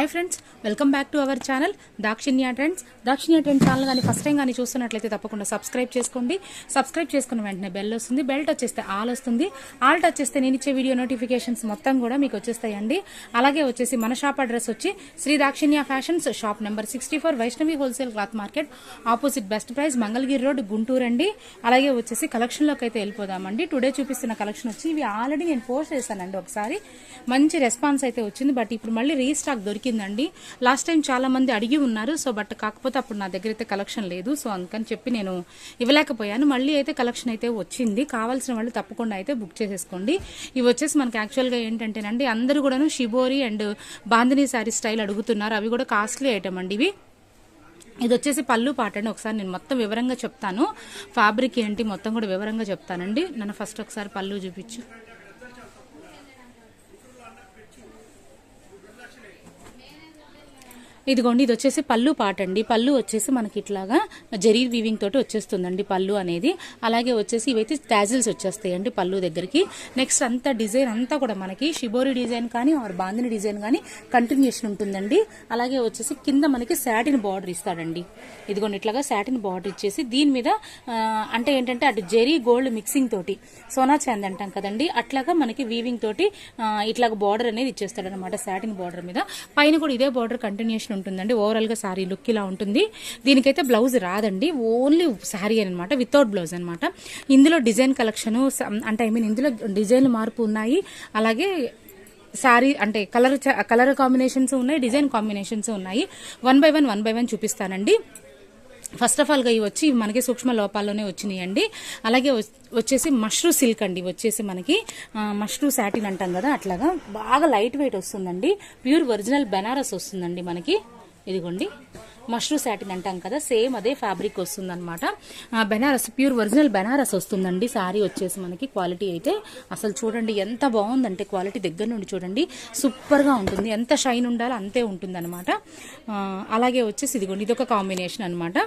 Hi friends welcome back to our channel Dakshinya trends. Dakshinya trend channel కానీ first time కానీ చూస్తున్నట్లయితే తప్పకుండా subscribe చేసుకోండి. సబ్స్క్రైబ్ చేసుకున్న వెంటనే బెల్ వస్తుంది బెల్ టచ్ చేస్తే ఆల్ వస్తుంది. ఆల్ టచ్ చేస్తే నేను ఇచ్చే వీడియో నోటిఫికేషన్స్ మొత్తం కూడా మీకు వచ్చేస్తాయండి. అలాగే వచ్చేసి మన షాప్ అడ్రస్ వచ్చి Shri Dakshinya fashions shop number sixty four Vaishnavi wholesale cloth market opposite best price Mangalagiri road Guntur అండి. అలాగే వచ్చేసి కలెక్షన్లోకి అయితే వెళ్ళిపోదామండి. టుడే చూపిస్తున్న కలెక్షన్ వచ్చి ఇవి ఆల్రెడీ నేను పోస్ట్ చేశానండి ఒకసారి. మంచి రెస్పాన్స్ అయితే వచ్చింది. బట్ ఇప్పుడు మళ్ళీ రీస్టాక్ దొరికిందండి లాస్ట్ టైం చాలా మంది అడిగి ఉన్నారు. సో బట్ కాకపోతే అప్పుడు నా దగ్గర అయితే కలెక్షన్ లేదు. సో అందుకని చెప్పి నేను ఇవ్వలేకపోయాను. మళ్ళీ అయితే కలెక్షన్ అయితే వచ్చింది. కావాల్సిన వాళ్ళు తప్పకుండా అయితే బుక్ చేసేసుకోండి. ఇవి వచ్చేసి మనకి యాక్చువల్గా ఏంటంటేనండి అందరూ కూడాను shibori and bandhani sari style అడుగుతున్నారు. అవి కూడా కాస్ట్లీ ఐటమ్ అండి ఇవి. ఇది వచ్చేసి పళ్ళు పాట అండి. ఒకసారి నేను మొత్తం వివరంగా చెప్తాను. ఫ్యాబ్రిక్ ఏంటి మొత్తం కూడా వివరంగా చెప్తానండి. నన్ను ఫస్ట్ ఒకసారి పళ్ళు చూపించు. ఇదిగోండి ఇది వచ్చేసి పళ్ళు పాట అండి పళ్ళు వచ్చేసి మనకి ఇట్లాగా జరీ వీవింగ్ తోటి వచ్చేస్తుందండి పళ్ళు అనేది. అలాగే వచ్చేసి ఇవైతే టాజిల్స్ వచ్చేస్తాయండి పళ్ళు దగ్గరికి. నెక్స్ట్ అంతా డిజైన్ అంతా కూడా మనకి షిబోరి డిజైన్ కానీ ఆర్ బాందిని డిజైన్ కానీ కంటిన్యూషన్ ఉంటుందండి. అలాగే వచ్చేసి కింద మనకి శాటిన్ బార్డర్ ఇస్తాడండి. ఇదిగోండి ఇట్లాగా శాటిన్ బార్డర్ ఇచ్చేసి దీని మీద అంటే ఏంటంటే అటు జెరీ గోల్డ్ మిక్సింగ్ తోటి సోనా చాంద్ అంటాం కదండి అట్లాగా మనకి వీవింగ్ తోటి ఇట్లాగ బార్డర్ అనేది ఇచ్చేస్తాడు అనమాట శాటిన్ బార్డర్ మీద. పైన కూడా ఇదే బార్డర్ కంటిన్యూషన్ ఉంటుందండి. ఓవరాల్గా లుక్ ఇలా ఉంటుంది. దీనికైతే బ్లౌజ్ రాదండి. ఓన్లీ శారీ అనమాట వితౌట్ బ్లౌజ్ అనమాట ఇందులో డిజైన్ కలెక్షన్ అంటే ఐ మీన్ ఇందులో డిజైన్ మార్పు ఉన్నాయి. అలాగే శారీ అంటే కలర్ కలర్ కాంబినేషన్స్ ఉన్నాయి డిజైన్ కాంబినేషన్స్ ఉన్నాయి. One by one one by one చూపిస్తానండి. ఫస్ట్ ఆఫ్ ఆల్గా ఇవి వచ్చి మనకి సూక్ష్మ లోపాల్లోనే వచ్చినాయండి. అలాగే వచ్చేసి మష్రూ సిల్క్ అండి వచ్చేసి మనకి మష్రూ శాటిన్ అంటాం కదా అట్లాగా. బాగా లైట్ వెయిట్ వస్తుందండి. ప్యూర్ ఒరిజినల్ బెనారస్ వస్తుందండి మనకి. ఇదిగోండి. మష్రూ సాటిన్ అంటాం కదా సేమ్ అదే ఫ్యాబ్రిక్ వస్తుంది అనమాట బెనారస్ ప్యూర్ ఒరిజినల్ బెనారస్ వస్తుందండి. శారీ వచ్చేసి మనకి క్వాలిటీ అయితే. అసలు చూడండి ఎంత బాగుందంటే క్వాలిటీ దగ్గర నుండి చూడండి. సూపర్గా ఉంటుంది. ఎంత షైన్ ఉండాలో అంతే ఉంటుంది అనమాట అలాగే వచ్చేసి ఇదిగోండి ఇది ఒక కాంబినేషన్ అనమాట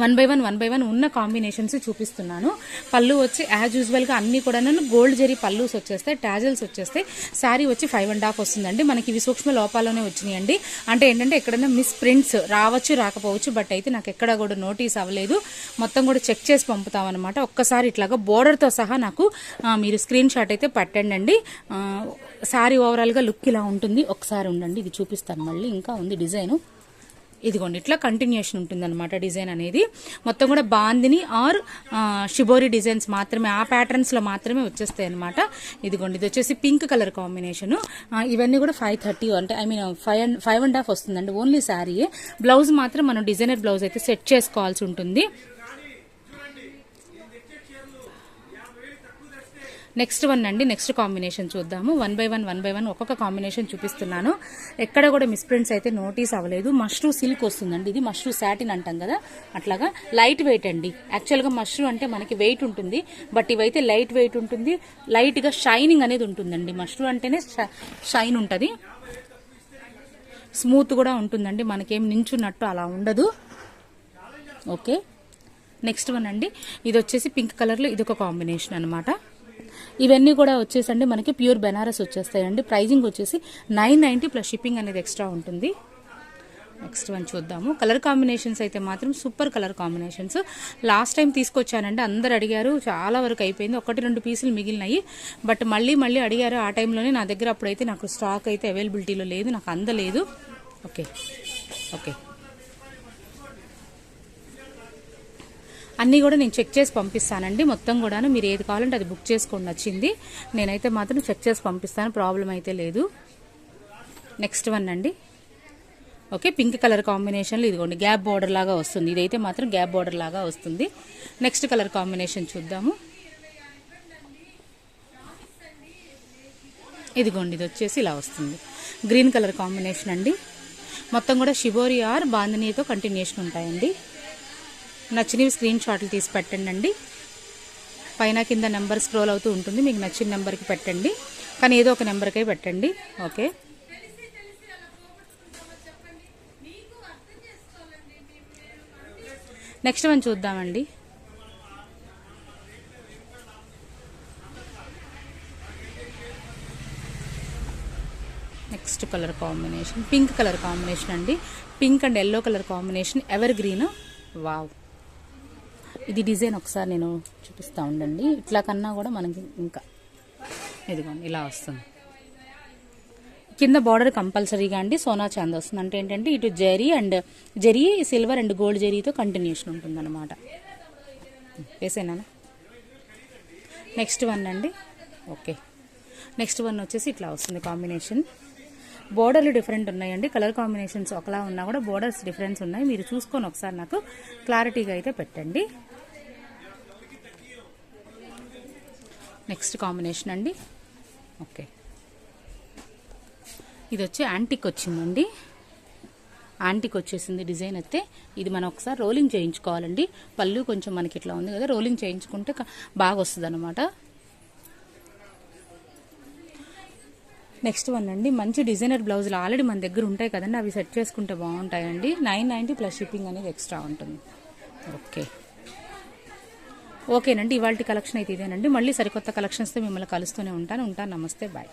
one by one one by one ఉన్న కాంబినేషన్స్ చూపిస్తున్నాను. పళ్ళు వచ్చి యాజ్ యూజువల్గా అన్ని కూడా గోల్డ్ జరీ పళ్ళుస్ వచ్చేస్తాయి టాజల్స్ వచ్చేస్తాయి. శారీ వచ్చి ఫైవ్ అండ్ హాఫ్ వస్తుందండి. మనకి ఇవి సూక్ష్మ లోపాల్లోనే వచ్చినాయండి. అంటే ఏంటంటే ఎక్కడైనా మిస్ ప్రింట్స్ రావచ్చు రాకపోవచ్చు బట్ అయితే నాకు ఎక్కడ కూడా నోటీస్ అవ్వలేదు. మొత్తం కూడా చెక్ చేసి పంపుతామన్నమాట. ఒక్కసారి ఇట్లాగా బోర్డర్తో సహా నాకు మీరు స్క్రీన్ షాట్ అయితే పట్టండి అండి శారీ ఓవరాల్గా లుక్ ఇలా ఉంటుంది. ఒకసారి ఉండండి. ఇది చూపిస్తాను మళ్ళీ. ఇంకా ఉంది డిజైను. ఇదిగోండి ఇట్లా కంటిన్యూషన్ ఉంటుంది అనమాట డిజైన్ అనేది. మొత్తం కూడా బాందిని ఆర్ షిబోరి డిజైన్స్ మాత్రమే ఆ ప్యాటర్న్స్లో మాత్రమే వచ్చేస్తాయి అనమాట ఇదిగోండి ఇది వచ్చేసి పింక్ కలర్ కాంబినేషన్ ఇవన్నీ కూడా ఫైవ్ థర్టీ అంటే I mean five and five and half వస్తుందండి ఓన్లీ శారీయే బ్లౌజ్ మాత్రం మనం డిజైనర్ బ్లౌజ్ అయితే సెట్ చేసుకోవాల్సి ఉంటుంది. నెక్స్ట్ వన్ అండి నెక్స్ట్ కాంబినేషన్ చూద్దాము. One by one one by one ఒక్కొక్క కాంబినేషన్ చూపిస్తున్నాను. ఎక్కడ కూడా మిస్ప్రింట్స్ అయితే నోటీస్ అవ్వలేదు. మష్రూ సిల్క్ వస్తుందండి ఇది మష్రూ శాటిన్ అంటాం కదా అట్లాగా లైట్ వెయిట్ అండి. యాక్చువల్గా మష్రూ అంటే మనకి వెయిట్ ఉంటుంది బట్ ఇవైతే లైట్ వెయిట్ ఉంటుంది లైట్గా షైనింగ్ అనేది ఉంటుందండి. మష్రూ అంటేనే షైన్ ఉంటుంది. స్మూత్ కూడా ఉంటుందండి మనకేం నించున్నట్టు అలా ఉండదు. ఓకే. నెక్స్ట్ వన్ అండి ఇది వచ్చేసి పింక్ కలర్లో ఇది ఒక కాంబినేషన్ అనమాట ఇవన్నీ కూడా వచ్చేసండి. మనకి ప్యూర్ బెనారస్ వచ్చేస్తాయండి. ప్రైజింగ్ వచ్చేసి నైన్ నైంటీ ప్లస్ షిప్పింగ్ అనేది ఎక్స్ట్రా ఉంటుంది. నెక్స్ట్ వన్ చూద్దాము. కలర్ కాంబినేషన్స్ అయితే మాత్రం super colour combinations. Last time తీసుకొచ్చానండి. అందరు అడిగారు. చాలా వరకు అయిపోయింది. ఒకటి రెండు పీసులు మిగిలినాయి. బట్ మళ్ళీ మళ్ళీ అడిగారు. ఆ టైంలోనే నా దగ్గర అప్పుడైతే నాకు స్టాక్ అయితే అవైలబిలిటీలో లేదు. నాకు అందలేదు. ఓకే. ఓకే. అన్నీ కూడా నేను చెక్ చేసి పంపిస్తానండి. మొత్తం కూడాను మీరు ఏది కావాలంటే అది బుక్ చేసుకోండి నచ్చింది. నేనైతే మాత్రం చెక్ చేసి పంపిస్తాను. ప్రాబ్లం అయితే లేదు. నెక్స్ట్ వన్ అండి. ఓకే పింక్ కలర్ కాంబినేషన్లో ఇదిగోండి గ్యాప్ బార్డర్ లాగా వస్తుంది. ఇదైతే మాత్రం గ్యాప్ బార్డర్ లాగా వస్తుంది. నెక్స్ట్ కలర్ కాంబినేషన్ చూద్దాము. ఇదిగోండి ఇది వచ్చేసి ఇలా వస్తుంది. గ్రీన్ కలర్ కాంబినేషన్ అండి. మొత్తం కూడా షిబోరి ఆర్ బాందనీతో కంటిన్యూషన్ ఉంటాయండి. నచ్చినవి స్క్రీన్ షాట్లు తీసి పెట్టండి అండి పైన కింద నెంబర్ స్క్రోల్ అవుతూ ఉంటుంది. మీకు నచ్చిన నెంబర్కి పెట్టండి. కానీ ఏదో ఒక నెంబర్కే పెట్టండి. ఓకే నెక్స్ట్ వన్ చూద్దామండి. Next colour colour combination pink colour combination అండి. Pink and yellow colour combination evergreen wow ఇది డిజైన్ ఒకసారి నేను చూపిస్తా ఉండండి. ఇట్లా కన్నా కూడా మనకి ఇంకా ఇదిగోండి ఇలా వస్తుంది. కింద బార్డర్ కంపల్సరీగా అండి సోనా చాంద్ వస్తుంది. అంటే ఏంటంటే ఇటు zari and zari silver and gold జరీతో కంటిన్యూషన్ ఉంటుందన్నమాట. వేసేనా? నెక్స్ట్ వన్ అండి. ఓకే నెక్స్ట్ వన్ వచ్చేసి ఇట్లా వస్తుంది కాంబినేషన్ బోర్డర్లు డిఫరెంట్ ఉన్నాయండి. కలర్ కాంబినేషన్స్ ఒకలా ఉన్నా కూడా బోర్డర్స్ డిఫరెన్స్ ఉన్నాయి. మీరు చూసుకొని ఒకసారి నాకు క్లారిటీగా అయితే పెట్టండి. నెక్స్ట్ కాంబినేషన్ అండి. ఓకే. ఇది వచ్చి యాంటిక్ వచ్చిందండి. యాంటిక్ వచ్చేసింది డిజైన్ అయితే. ఇది మనం ఒకసారి రోలింగ్ చేయించుకోవాలండి. పళ్ళు కొంచెం మనకి ఇట్లా ఉంది కదా రోలింగ్ చేయించుకుంటే బాగా వస్తుంది అనమాట నెక్స్ట్ వన్ అండి. మంచి డిజైనర్ బ్లౌజులు ఆల్రెడీ మన దగ్గర ఉంటాయి కదండి. అవి సెట్ చేసుకుంటే బాగుంటాయండి. నైన్ నైంటీ ప్లస్ షిప్పింగ్ అనేది ఎక్స్ట్రా ఉంటుంది. ఓకే. ఓకేనండి ఇవాళ కలెక్షన్ అయితే ఇదేనండి. మళ్ళీ సరికొత్త కలెక్షన్స్తో మిమ్మల్ని కలుస్తూనే ఉంటాను. ఉంటాను. నమస్తే. బాయ్.